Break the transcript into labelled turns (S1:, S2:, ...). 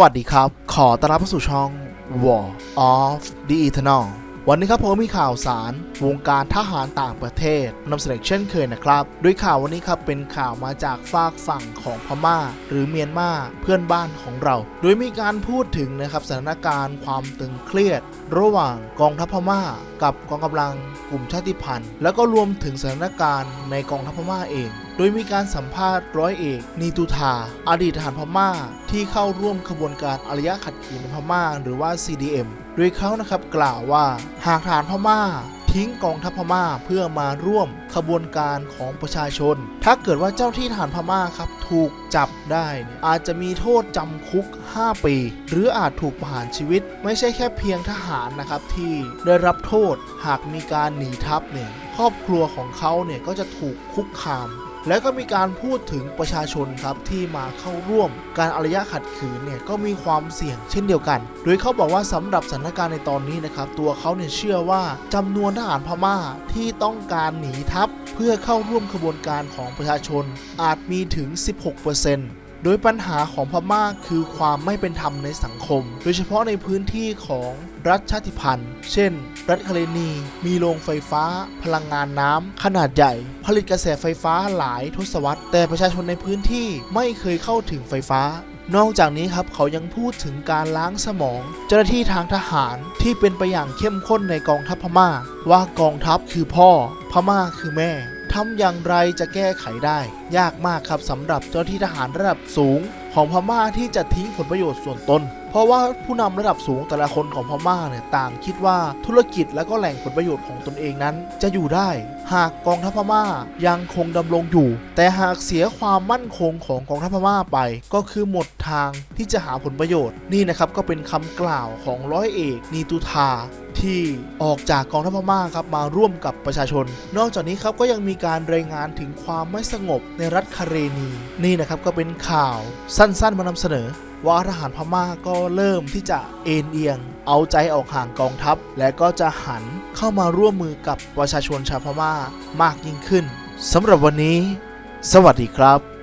S1: วัสดีครับ ขอต้อนรับเข้าสู่ช่อง War of the Eternal วันนี้ครับผมมีข่าวสาร วงการทหารต่างประเทศนำเสนอเช่นเคยนะครับ โดยข่าววันนี้ครับเป็นข่าวมาจากฝากฝั่งของพม่า หรือเมียนมาเพื่อนบ้านของเรา โดยมีการพูดถึงนะครับสถานการณ์ความตึงเครียด ระหว่างกองทัพพม่า กับกองกำลังกลุ่มชาติพันธุ์ แล้วก็รวมถึงสถานการณ์ในกองทัพพม่าเองโดยมีการสัมภาษณ์ร้อยเอกนีตุธาอดีตทหารพม่า ที่เข้าร่วมขบวนการอารยะขัดขืนในพม่า หรือว่า CDM โดยเขานะครับกล่าวว่าหากทหารพม่าทิ้งกองทัพพม่าเพื่อมาร่วมขบวนการของประชาชน ถ้าเกิดว่าเจ้าที่ทหารพม่าครับถูกจับได้ อาจจะมีโทษจำคุก 5 ปี หรืออาจถูกประหารชีวิต ไม่ใช่แค่เพียงทหารนะครับที่ได้รับโทษหากมีการหนีทัพเนี่ยครอบครัวของเขาเนี่ยก็จะถูกคุกคาม แล้วก็มีการพูดถึงประชาชนครับที่มาเข้าร่วมการอารยะขัดขืนเนี่ยก็มีความเสี่ยงเช่นเดียวกัน โดยเขาบอกว่าสำหรับสถานการณ์ในตอนนี้นะครับตัวเขาเนี่ยเชื่อว่าจำนวนทหารพม่าที่ต้องการหนีทัพ เพื่อเข้าร่วมขบวนการของประชาชนอาจมีถึง 16% โดยปัญหาของพม่าคือความไม่เป็นธรรมในสังคม โดยเฉพาะในพื้นที่ของรัฐชาติพันธุ์ เช่น รัฐคาเลนี มีโรงไฟฟ้า พลังงานน้ำขนาดใหญ่ ผลิตกระแสไฟฟ้าหลายทศวรรษ แต่ประชาชนในพื้นที่ไม่เคยเข้าถึงไฟฟ้า นอกจากนี้ครับเขายังพูดถึงการล้างสมอง เจ้าหน้าที่ทางทหารที่เป็นไปอย่างเข้มข้นในกองทัพพม่า ว่ากองทัพคือพ่อ พม่าคือแม่ ทำอย่างไรจะแก้ไขได้ ยากมากครับสำหรับเจ้าที่ทหารระดับสูง ของพม่าที่จะทิ้งผลประโยชน์ส่วนตน เพราะว่าผู้นำระดับสูงแต่ละคนของพม่าเนี่ยต่างคิดว่าธุรกิจและก็แหล่งผลประโยชน์ของตนเองนั้น จะอยู่ได้ หากกองทัพพม่ายังคงดำรงอยู่ แต่หากเสียความมั่นคงของกองทัพพม่าไป ก็คือหมดทางที่จะหาผลประโยชน์ นี่นะครับก็เป็นคำกล่าวของร้อยเอกนีตุธาที่ออกจากกองทัพพม่าครับมาร่วมกับประชาชน นอกจากนี้ครับก็ยังมีการรายงานถึงความไม่สงบในรัฐคาเรนี นี่นะครับก็เป็นข่าวสั้นๆมานำเสนอ ว่าทหารพม่าก็เริ่มที่จะเอ็นเอียง เอาใจออกห่างกองทัพ และก็จะหันเข้ามาร่วมมือกับประชาชนชาวพม่ามากยิ่งขึ้นสำหรับวันนี้ สวัสดีครับ